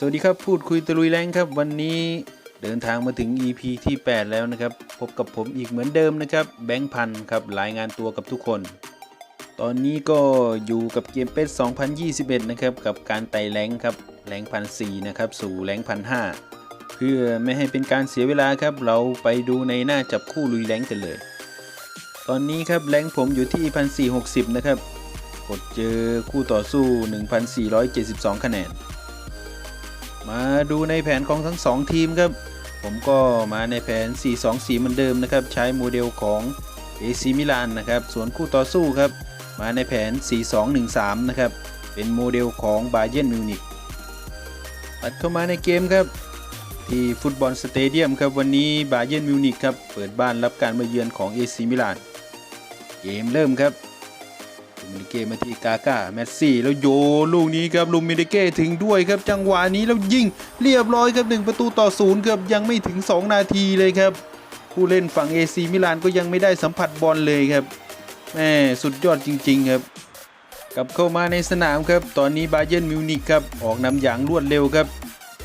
สวัสดีครับพูดคุยตะลุยแรงครับ วันนี้เดินทางมาถึง EP ที่ 8 แล้วนะครับ พบกับผมอีกเหมือนเดิมนะครับ แบงค์พันครับรายงานตัวกับทุกคน ตอนนี้ก็อยู่กับเกมเป็ด2021 นะครับ กับการไต่แรงครับแรงพันสนะครับ สู่แรงพันหเพื่อไม่ให้เป็นการเสียเวลาครับ เราไปดูในหน้าจับคู่ลุยแรงกันเลย ตอนนี้ครับแรงผมอยู่ที่1460 นะครับกดเจอคู่ต่อสู้ 1472 คะแนน มาดูในแผนของทั้ง 2 ทีมครับ ผมก็มาในแผน 4-2-4 เหมือนเดิมนะครับ ใช้โมเดลของ AC มิลานนะครับ ส่วนคู่ต่อสู้ครับ มาในแผน 4-2-1-3 นะครับ เป็นโมเดลของบาเย r n m มิวนิกตัดเข้ามาในเกมครับ ที่ฟุตบอลสเตเดียมครับวันนี้บาเย r n m มิวนิกครับ เปิดบ้านรับการมาเยือนของ AC มิลาน เกมเริ่มครับ ลูมินิเก้มาที่กาก้าแมสซี่แล้วโยลูกนี้ครับลูมินิเก้ถึงด้วยครับจังหวะนี้แล้วยิงเรียบร้อยครับ1ประตูต่อศูนย์ครับยังไม่ถึง 2 นาทีเลยครับ ผู้เล่นฝั่ง AC มิลานก็ยังไม่ได้สัมผัสบอลเลยครับแม่สุดยอดจริง ๆครับกลับเข้ามาในสนามครับ ตอนนี้บาเย r n m มิวนิกครับออกนำอย่างรวดเร็วครับ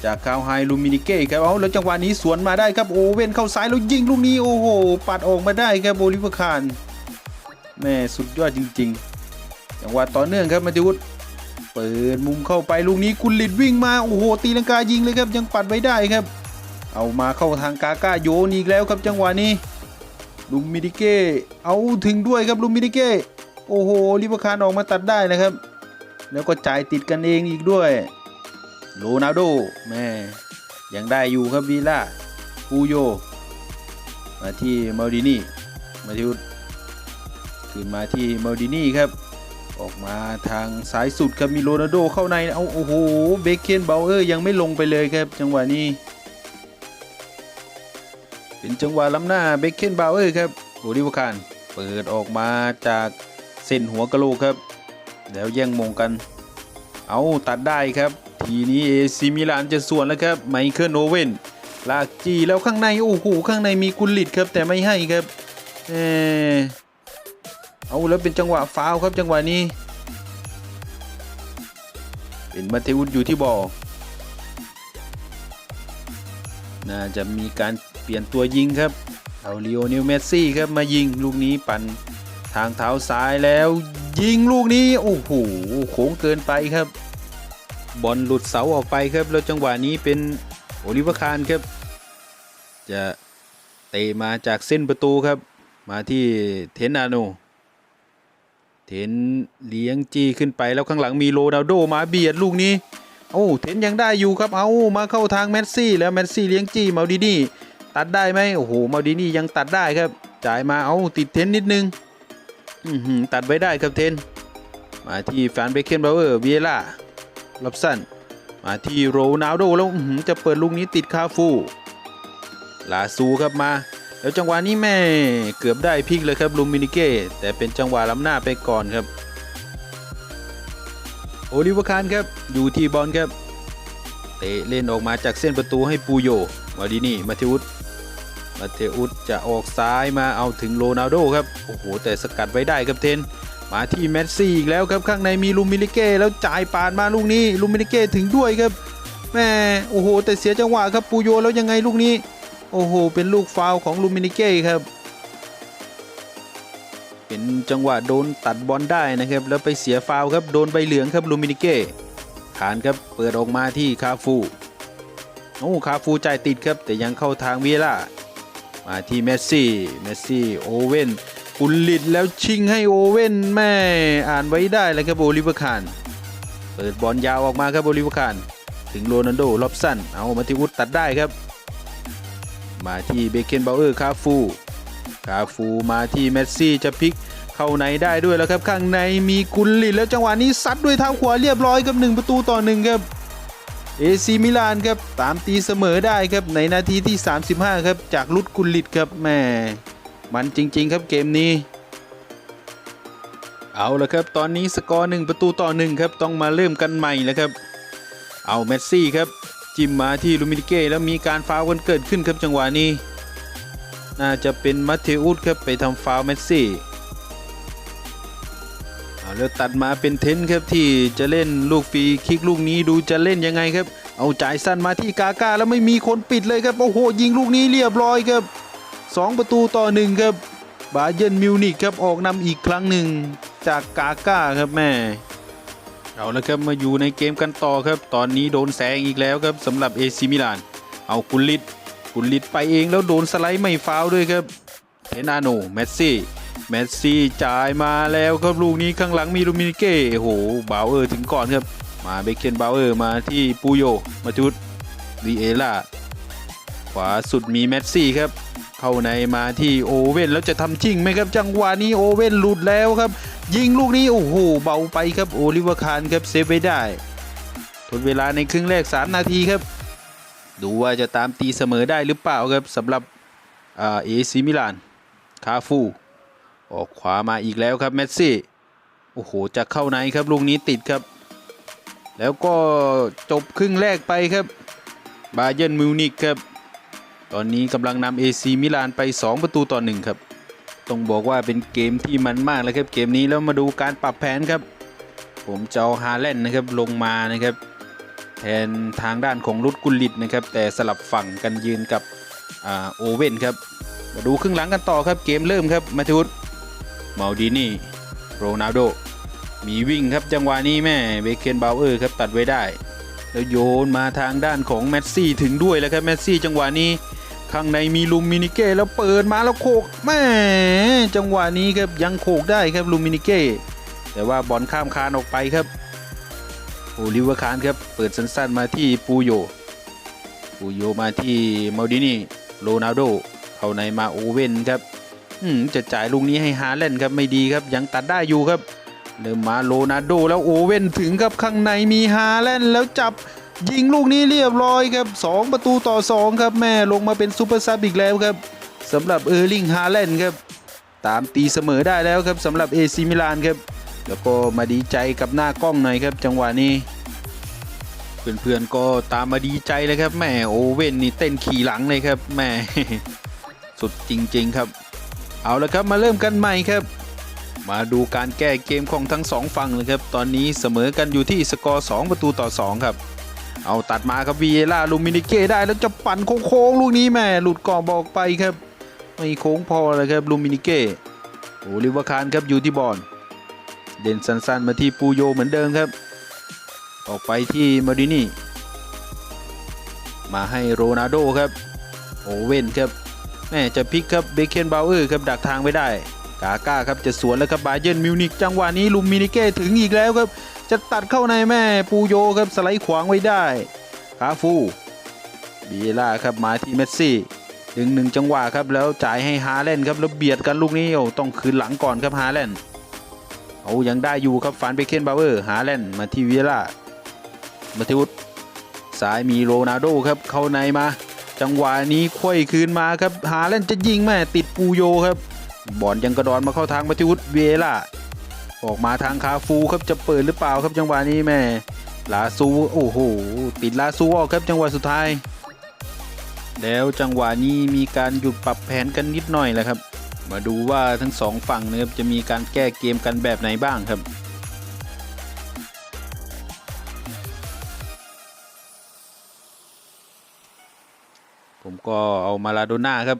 จากคาวไฮลูมินิเก้ครับเอาแล้วจังหวะนี้สวนมาได้ครับโอเว่นเข้าซ้ายแล้วยิงลูกนี้โอ้โหปัดออกมาได้ครับโอลิเวอร์คานแม่สุดยอดจริง ๆ จังหวะต่อเนื่องครับมาติวุฒเปิดมุมเข้าไปลูกนี้กุลลิดวิ่งมาโอ้โหตีลังกายิงเลยครับยังปัดไว้ได้ครับ เอามาเข้าทางกาก้าโยนอีกแล้วครับจังหวะนี้ลูมินิเก้เอาถึงด้วยครับลูมินิเก้โอ้โหลิเวอร์คานออกมาตัดได้นะครับ แล้วก็จ่ายติดกันเองอีกด้วยโรนัลโดแม่ยังได้อยู่ครับวีล่าปูโยมาที่มาดินี่มาที่วุฒขึ้นมาที่มาดินี่ครับ ออกมาทางซ้ายสุดครับมีโรนัลโดเข้าในเอาโอ้โหเบคเคนเบลเออร์ยังไม่ลงไปเลยครับจังหวะนี้ เป็นจังหวะล้ำหน้าเบคเคนเบลเออร์ครับโอลิวอร์คานเปิดออกมาจากเส้นหัวกะโหลกครับ แล้วแย่งมงกัน เอาตัดได้ครับ ทีนี้เอซิมิลานจะส่วนแล้วครับไมเคิลโอเว่นลากจีแล้วข้างในโอ้โหข้างในมีกุลลิดครับแต่ไม่ให้ครับเออ เอาแล้วเป็นจังหวะฟาวครับจังหวะนี้ เป็นมาเทวุฒอยู่ที่บอลน่าจะมีการเปลี่ยนตัวยิงครับเอาลีโอเนลเมสซี่ครับมายิงลูกนี้ปั่นทางเท้าซ้ายแล้วยิงลูกนี้โอ้โหโค้งเกินไปครับ บอลหลุดเสาออกไปครับ แล้วจังหวะนี้เป็นโอลิเวอร์คานครับ จะเตะมาจากเส้นประตูครับ มาที่เทนนาโน เทนเลี้ยงจี้ขึ้นไปแล้วข้างหลังมีโรนัลโดมาเบียดลูกนี้ โอ้เทนยังได้อยู่ครับเอามาเข้าทางแมสซี่แล้วแมสซี่เลี้ยงจี้มาดินี่ตัดได้ไหมโอ้โหมาดินี่ยังตัดได้ครับ จ่ายมาเอาติดเทนนิดนึงอือหือตัดไว้ได้ครับเทน มาที่แฟนเบคเคนบาวเวอร์เวียล่าลับสันมาที่โรนัลโดแล้วหือจะเปิดลูกนี้ติดคาฟู ลาซูครับมา แล้วจังหวะนี้แม่เกือบได้พลิกเลยครับลูมินิเก้แต่เป็นจังหวะล้ำหน้าไปก่อนครับ โอลิเวอร์คานครับอยู่ที่บอลครับเตะเล่นออกมาจากเส้นประตูให้ปูโยมาดีนี่มาเทอุสมาเทอุสจะออกซ้ายมาเอาถึงโรนัลโดครับโอ้โหแต่สกัดไว้ได้ครับเทน มาที่แมสซี่อีกแล้วครับข้างในมีลูมินิเก้แล้วจ่ายปาดมาลูกนี้ลูมินิเก้ถึงด้วยครับแม่โอ้โหแต่เสียจังหวะครับปูโยแล้วยังไงลูกนี้ โอ้โห เป็นลูกฟาวของลูมินิเก้ครับ เป็นจังหวะโดนตัดบอลได้นะครับ แล้วไปเสียฟาวครับโดนใบเหลืองครับลูมินิเก้ขานครับเปิดออกมาที่คาฟูโอ้คาฟูจ่ายติดครับ แต่ยังเข้าทางเวียล่ามาที่เมสซี่เมสซี่โอเว่นกุลลิดแล้วชิงให้โอเว่นแม่อ่านไว้ได้เลยครับโอลิเวอร์คานเปิดบอลยาวออกมาครับโอลิเวอร์คานถึงโรนัลโดล็อบสันเอามาที่วุฒตัดได้ครับ มาที่เบเคนเบลเออร์คาฟูคาฟูมาที่เมสซี่จะพลิกเข้าในได้ด้วยแล้วครับข้างในมีกุลลิดแล้วจังหวะนี้ซัดด้วยเท้าขวาเรียบร้อยครับ 1 ประตูต่อหนึ่งครับเอซีมิลานครับตามตีเสมอได้ครับในนาทีที่ 35 ครับ จากลุดกุลลิดครับแม่มันจริง ๆ ครับเกมนี้ เอาละครับ ตอนนี้สกอร์1ประตูต่อหนึ่งครับต้องมาเริ่มกันใหม่แล้วครับ เอาเมสซี่ครับ จิ้มมาที่ลูมินิเก้แล้วมีการฟาวล์กันเกิดขึ้นครับจังหวะนี้ น่าจะเป็นมัตเทอุสครับไปทำฟาวล์เมสซี่เอาแล้วตัดมาเป็นเทนครับที่จะเล่นลูกฟรีคิกลูกนี้ดูจะเล่นยังไงครับ เอาจ่ายสั้นมาที่กาก้าแล้วไม่มีคนปิดเลยครับโอ้โหยิงลูกนี้เรียบร้อยครับ 2 ประตูต่อหนึ่งครับบาเยิร์นมิวนิกครับออกนำอีกครั้งหนึ่งจากกาก้าครับแม่ เอาละครับมาอยู่ในเกมกันต่อครับ ตอนนี้โดนแซงอีกแล้วครับสำหรับเอซิมิลาน เอากุลิตกุลิตไปเองแล้วโดนสไลด์ไม่ฟาวด้วยครับเทนาโนเมสซี่เมสซี่จ่ายมาแล้วครับลูกนี้ข้างหลังมีลูมินิเก้โอ้โหบาวเออร์ถึงก่อนครับมาเบคเคนบาวเออร์มาที่ปูโยมาจุดดีเอล่าขวาสุดมีเมสซี่ครับเข้าในมาที่โอเว่นแล้วจะทำจริงไหมครับจังหวะนี้โอเว่นหลุดแล้วครับยิงลูกนี้ โอ้โห เบาไปครับ โอลิเวอร์คานครับเซฟไว้ได้ทดเวลาในครึ่งแรก 3 นาทีครับ ดูว่าจะตามตีเสมอได้หรือเปล่าครับสำหรับเอซีมิลาน คาฟู ออกขวามาอีกแล้วครับ เมสซี่ โอ้โห จะเข้าในครับ ลูกนี้ติดครับ แล้วก็จบครึ่งแรกไปครับบาเยิร์นมิวนิกครับ ตอนนี้กำลังนำ AC มิลานไป 2 ประตูต่อ1ครับ ต้องบอกว่าเป็นเกมที่มันมากเลยครับเกมนี้แล้วมาดูการปรับแผนครับ ผมจะเอาฮาแลนด์นะครับลงมานะครับแทนทางด้านของรุดกุลิตนะครับ แต่สลับฝั่งกันยืนกับอาโอเว่นครับ มาดูครึ่งหลังกันต่อครับเกมเริ่มครับมาทุสมาดินี่โรนัลโดมีวิ่งครับจังหวะนี้แม่เบเคนบาวเออร์ครับตัดไว้ได้ แล้วโยนมาทางด้านของแมสซี่ถึงด้วยแล้วครับแมสซี่จังหวะนี้ ข้างในมีลูมินิเก้แล้วเปิดมาแล้วโขกแม่จังหวะนี้ครับยังโขกได้ครับลูมินิเก้แต่ว่าบอลข้ามคานออกไปครับโอลิเวอร์คานครับเปิดสั้นๆมาที่ปูโยปูโยมาที่มาดินีโรนัลโดเข้าในมาโอเว่นครับอืมจะจ่ายลูกนี้ให้ฮาแลนด์ครับไม่ดีครับยังตัดได้อยู่ครับเริ่มมาโรนัลโดแล้วโอเว่นถึงครับข้างในมีฮาแลนด์แล้วจับ ยิงลูกนี้เรียบร้อยครับ 2 ประตูต่อ 2 ครับแม่ลงมาเป็นซูเปอร์ซับอีกแล้วครับสำหรับเออร์ลิงฮาแลนด์ครับ ตามตีเสมอได้แล้วครับสำหรับเอซิมิลานครับ แล้วก็มาดีใจกับหน้ากล้องหน่อยครับจังหวะนี้เพื่อนๆก็ตามมาดีใจเลยครับแม่โอเว่นนี่เต้นขี่หลังเลยครับแม่สุดจริง ๆครับ เอาละครับมาเริ่มกันใหม่ครับ มาดูการแก้เกมของทั้งสองฝั่งเลยครับ ตอนนี้เสมอกันอยู่ที่สกอร์ 2 ประตูต่อ 2 ครับ เอาตัดมาครับวีเอล่าลูมินิเก้ได้แล้วจะปั่นโค้งๆลูกนี้แม่หลุดกรอบบอกไปครับไม่โค้งพอเลยครับลูมินิเก้โอลิเวอร์คานครับอยู่ที่บอลเด่นสั้นๆมาที่ปูโยเหมือนเดิมครับ ออกไปที่มาดินี่มาให้โรนัลโดครับโอเว่นครับแม่จะพลิกครับเบเคนบาวเออร์ครับดักทางไว้ได้กาก้าครับจะสวนแล้วครับบาเยิร์นมิวนิกจังหวะนี้ลุมมินิเก้ถึงอีกแล้วครับ จะตัดเข้าในแม่ปูโยครับสไลด์ขวางไว้ได้คาฟูบีเล่าครับมาที่เมสซี่ดึงหนึ่งจังหวะครับแล้วจ่ายให้ฮาแลนครับแล้วเบียดกันลูกนี้โอ้ต้องคืนหลังก่อนครับฮาแลนเอายังได้อยู่ครับฟานเบเคนบาวเออร์ฮาแลนมาที่วีล่ามาทิวุฒซ้ายมีโรนัลโดครับเข้าในมาจังหวะนี้ควยคืนมาครับฮาแลนจะยิงแม่ติดปูโยครับ บอลยังกระดอนมาเข้าทางมาทิวุฒเวล่า ออกมาทางคาฟูครับจะเปิดหรือเปล่าครับจังหวะนี้แม่ลาซูโอ้โหติดลาซูออกครับจังหวะสุดท้าย แล้วจังหวะนี้มีการหยุดปรับแผนกันนิดหน่อยแหละครับ มาดูว่าทั้งสองฝั่งนะครับจะมีการแก้เกมกันแบบไหนบ้างครับผมก็เอามาลาโดน่าครับ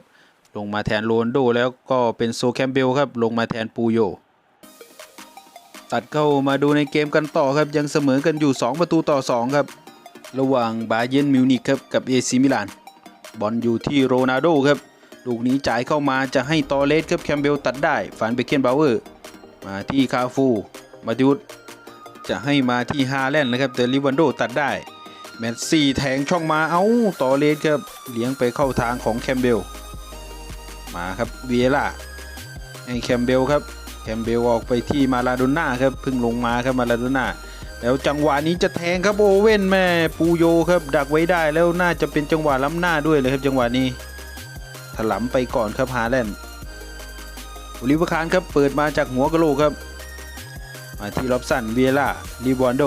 ลงมาแทนโรนโดแล้วก็เป็นโซแคมเบลครับ ลงมาแทนปูโย ตัดเข้ามาดูในเกมกันต่อครับ ยังเสมอกันอยู่ 2 ประตูต่อ 2 ครับ ระหว่างบาเยนมิวนิกครับกับเอซิมิลานบอลอยู่ที่โรนัลโดครับลูกนี้จ่ายเข้ามาจะให้ตอเลสครับแคมเบลตัดได้ฟันเบเคนบาวเวอร์ มาที่คาฟูมาติวุฒจะให้มาที่ฮาแลนด์นะครับแต่ลิวันโดตัดได้แมนซี่แทงช่องมาเอา้าต่อเลสครับเลี้ยงไปเข้าทางของแคมเบล มาครับเวียล่าให้แคมเบลครับ แคมเบลออกไปที่มาลาโดน่าครับเพิ่งลงมาครับมาลาโดน่าแล้วจังหวะนี้จะแทงครับโอเว่นแม่ปูโยครับดักไว้ได้แล้วน่าจะเป็นจังหวะล้ำหน้าด้วยเลยครับจังหวะนี้ถลำไปก่อนครับฮาแลนด์โอลิเวอร์คานครับเปิดมาจากหัวกะโหลกครับมาที่ล็อบสันเวียล่าลีบอนโด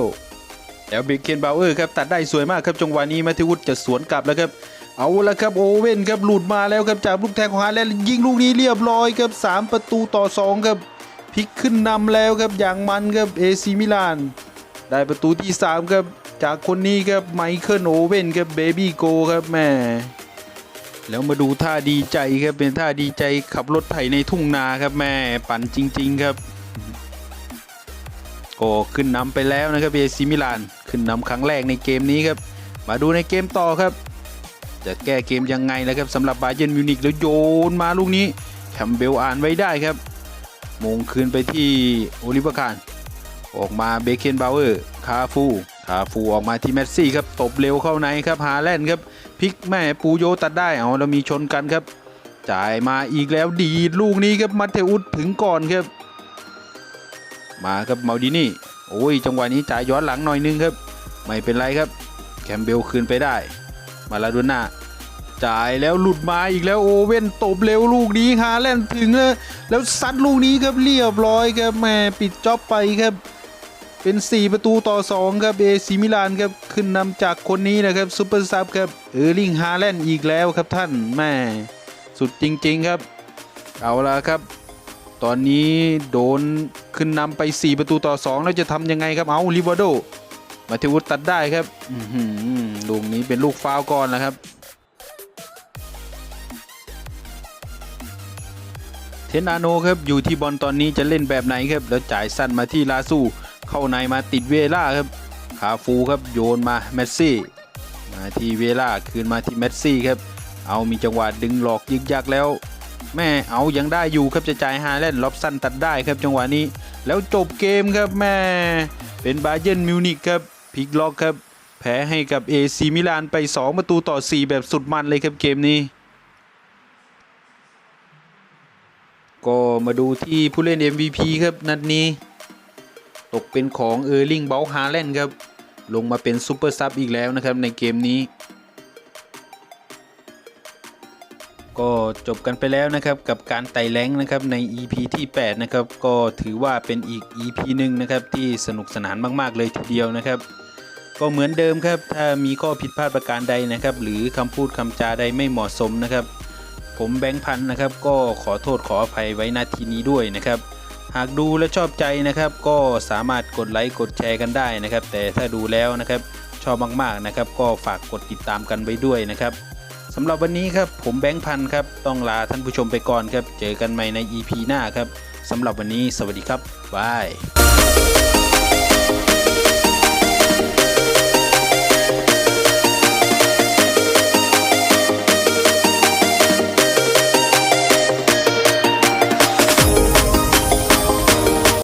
แล้วเบเคนบาวเออร์ครับตัดได้สวยมากครับจังหวะนี้มาทิวุฒจะสวนกลับแล้วครับเอาละครับโอเว่นครับหลุดมาแล้วครับจากลูกแทงของฮาแลนด์ยิงลูกนี้เรียบร้อยครับ 3 ประตูต่อ 2 ครับ ลิกขึ้นนำแล้วครับอย่างมันครับเอซีมิลาน ได้ประตูที่ 3 ครับ จากคนนี้ครับไมเคิลโอเว่นครับเบบี้โกครับแม่แล้วมาดูท่าดีใจครับเป็นท่าดีใจขับรถไถในทุ่งนาครับแม่ปั่นจริง ๆครับก็ขึ้นนำไปแล้วนะครับเอซิมิลานขึ้นนำครั้งแรกในเกมนี้ครับ มาดูในเกมต่อครับ จะแก้เกมยังไงนะครับสำหรับบาเยร์นมิวนิกแล้วโยนมาลูกนี้แคมเบลอ่านไว้ได้ครับ มงคืนไปที่โอลิเวอร์คานออกมาเบเคนบาวเวอร์คาฟูคาฟูออกมาที่แมสซี่ครับตบเร็วเข้าในครับฮาแลนด์ครับพลิกแม่ปูโยตัดได้เอาแล้วมีชนกันครับ จ่ายมาอีกแล้วดีลูกนี้ครับมาเทอุสถึงก่อนครับ มาครับเมาดินี่โอ้ยจังหวะนี้จ่ายย้อนหลังหน่อยนึงครับ ไม่เป็นไรครับ แคมเบลคืนไปได้ มาลาโดน่า จ่ายแล้วหลุดมาอีกแล้วโอเว่นตบเร็วลูกนี้ฮาแลนด์ถึงแล้วแล้วซัดลูกนี้ครับเรียบร้อยครับแม่ปิดจ็อบไปครับ เป็น 4 ประตูต่อ 2 ครับเอซิมิลานครับขึ้นนำจากคนนี้นะครับซูเปอร์ซับครับเออร์ลิงฮาแลนด์อีกแล้วครับท่านแม่สุดจริง ๆครับ เอาละครับ ตอนนี้โดนขึ้นนำไป 4 ประตูต่อ 2 แล้วจะทำยังไงครับเอาลิวาโดมาเทวุฒตัดได้ครับลูกนี้เป็นลูกฟาวก่อนนะครับ เทนาโนครับอยู่ที่บอลตอนนี้จะเล่นแบบไหนครับ แล้วจ่ายสั้นมาที่ลาซูเข้าในมาติดเวล่าครับคาฟูครับโยนมาเมสซี่มาที่เวล่าคืนมาที่เมสซี่ครับเอามีจังหวะดึงหลอกยึกยักแล้ว แม่เอายังได้อยู่ครับจะจ่ายฮาแลนด์ล็อบสั้นตัดได้ครับจังหวะนี้ แล้วจบเกมครับแม่เป็นบาเยิร์นมิวนิกครับพลิกล็อกครับแพ้ให้กับเอซีมิลานไป 2 ประตูต่อ 4 แบบสุดมันเลยครับเกมนี้ ก็มาดูที่ผู้เล่น MVP ครับ นัดนี้ ตกเป็นของเออร์ลิงเบลฮาแลนด์ครับ ลงมาเป็นซูเปอร์ซับอีกแล้วนะครับในเกมนี้ ก็จบกันไปแล้วนะครับกับการไต่แรงนะครับใน EP ที่ 8 นะครับ ก็ถือว่าเป็นอีก EP หนึ่งนะครับที่สนุกสนานมาก ๆ เลยทีเดียวนะครับ ก็เหมือนเดิมครับถ้ามีข้อผิดพลาดประการใดนะครับ หรือคำพูดคำจาใดไม่เหมาะสมนะครับ ผมแบงค์พันธ์นะครับ ก็ขอโทษขออภัยไว้ณทีนี้ด้วยนะครับ หากดูและชอบใจนะครับ ก็สามารถกดไลค์กดแชร์กันได้นะครับ แต่ถ้าดูแล้วนะครับชอบมากๆนะครับ ก็ฝากกดติดตามกันไว้ด้วยนะครับสำหรับวันนี้ครับผมแบงค์พันธ์ครับต้องลาท่านผู้ชมไปก่อนครับ เจอกันใหม่ใน EP หน้าครับสำหรับวันนี้สวัสดีครับบาย